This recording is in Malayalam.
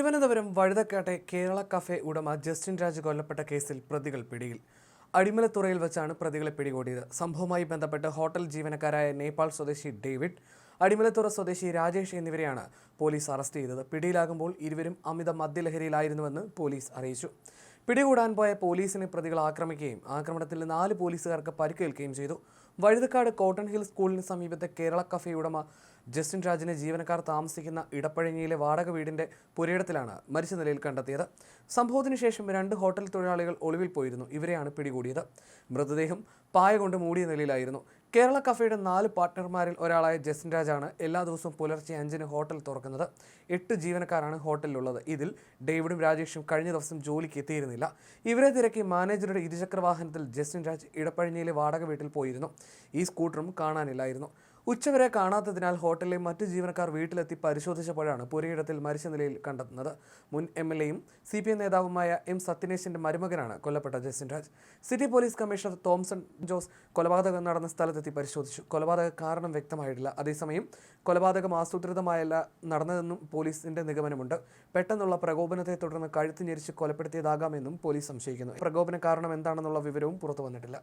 തിരുവനന്തപുരം വഴുതക്കാട്ടെ കേരള കഫേ ഉടമ ജസ്റ്റിൻ രാജ് കൊല്ലപ്പെട്ട കേസിൽ പ്രതികൾ പിടിയിൽ. അടിമലത്തുറയിൽ വെച്ചാണ് പ്രതികളെ പിടികൂടിയത്. സംഭവവുമായി ബന്ധപ്പെട്ട് ഹോട്ടൽ ജീവനക്കാരായ നേപ്പാൾ സ്വദേശി ഡേവിഡ് അടിമലത്തുറ സ്വദേശി രാജേഷ് എന്നിവരെയാണ് പോലീസ് അറസ്റ്റ് ചെയ്തത്. പിടിയിലാകുമ്പോൾ ഇരുവരും അമിത മദ്യലഹരിയിലായിരുന്നുവെന്ന് പോലീസ് അറിയിച്ചു. പിടികൂടാൻ പോയ പോലീസിനെ പ്രതികൾ ആക്രമിക്കുകയും ആക്രമണത്തിൽ നാല് പോലീസുകാർക്ക് പരിക്കേൽക്കുകയും ചെയ്തു. വഴുതക്കാട് കോട്ടൺ ഹിൽ സ്കൂളിന് സമീപത്തെ കേരള കഫേ ഉടമ ജസ്റ്റിൻ രാജിനെ ജീവനക്കാർ താമസിക്കുന്ന ഇടപ്പഴഞ്ഞിയിലെ വാടക വീടിന്റെ പുരയിടത്തിലാണ് മരിച്ച നിലയിൽ കണ്ടെത്തിയത്. സംഭവത്തിന് ശേഷം രണ്ട് ഹോട്ടൽ തൊഴിലാളികൾ ഒളിവിൽ പോയിരുന്നു. ഇവരെയാണ് പിടികൂടിയത്. മൃതദേഹം പായ കൊണ്ട് മൂടിയ നിലയിലായിരുന്നു. കേരള കഫേയുടെ നാല് പാർട്ട്ണർമാരിൽ ഒരാളായ ജസ്റ്റിൻ രാജാണ് എല്ലാ ദിവസവും പുലർച്ചെ അഞ്ചിന് ഹോട്ടൽ തുറക്കുന്നത്. എട്ട് ജീവനക്കാരാണ് ഹോട്ടലിലുള്ളത്. ഇതിൽ ഡേവിഡും രാജേഷും കഴിഞ്ഞ ദിവസം ജോലിക്ക് എത്തിയിരുന്നില്ല. ഇവരെ തിരക്കി മാനേജറുടെ ഇരുചക്ര വാഹനത്തിൽ ജസ്റ്റിൻ രാജ് ഇടപ്പഴഞ്ഞിയിലെ വാടക വീട്ടിൽ പോയിരുന്നു. ഈ സ്കൂട്ടറും കാണാനില്ലായിരുന്നു. ഉച്ചവരെ കാണാത്തതിനാൽ ഹോട്ടലിലെ മറ്റു ജീവനക്കാർ വീട്ടിലെത്തി പരിശോധിച്ചപ്പോഴാണ് പുരയിടത്തിൽ മരിച്ച നിലയിൽ കണ്ടെത്തുന്നത്. മുൻ എം എൽ എയും സി പി നേതാവുമായ എം സത്യനേശിന്റെ മരുമകനാണ് കൊല്ലപ്പെട്ട Justin Raj city police commissioner Thomson Jose കൊലപാതകം നടന്ന സ്ഥലത്തെത്തി പരിശോധിച്ചു. കൊലപാതക കാരണം വ്യക്തമായിട്ടില്ല. അതേസമയം കൊലപാതകം ആസൂത്രിതമായല്ല നടന്നതെന്നും പോലീസിന്റെ നിഗമനമുണ്ട്. പെട്ടെന്നുള്ള പ്രകോപനത്തെ തുടർന്ന് കഴുത്ത് ഞെരിച്ച് കൊലപ്പെടുത്തിയതാകാമെന്നും പോലീസ് സംശയിക്കുന്നു. പ്രകോപന കാരണം എന്താണെന്നുള്ള വിവരവും പുറത്തു വന്നിട്ടില്ല.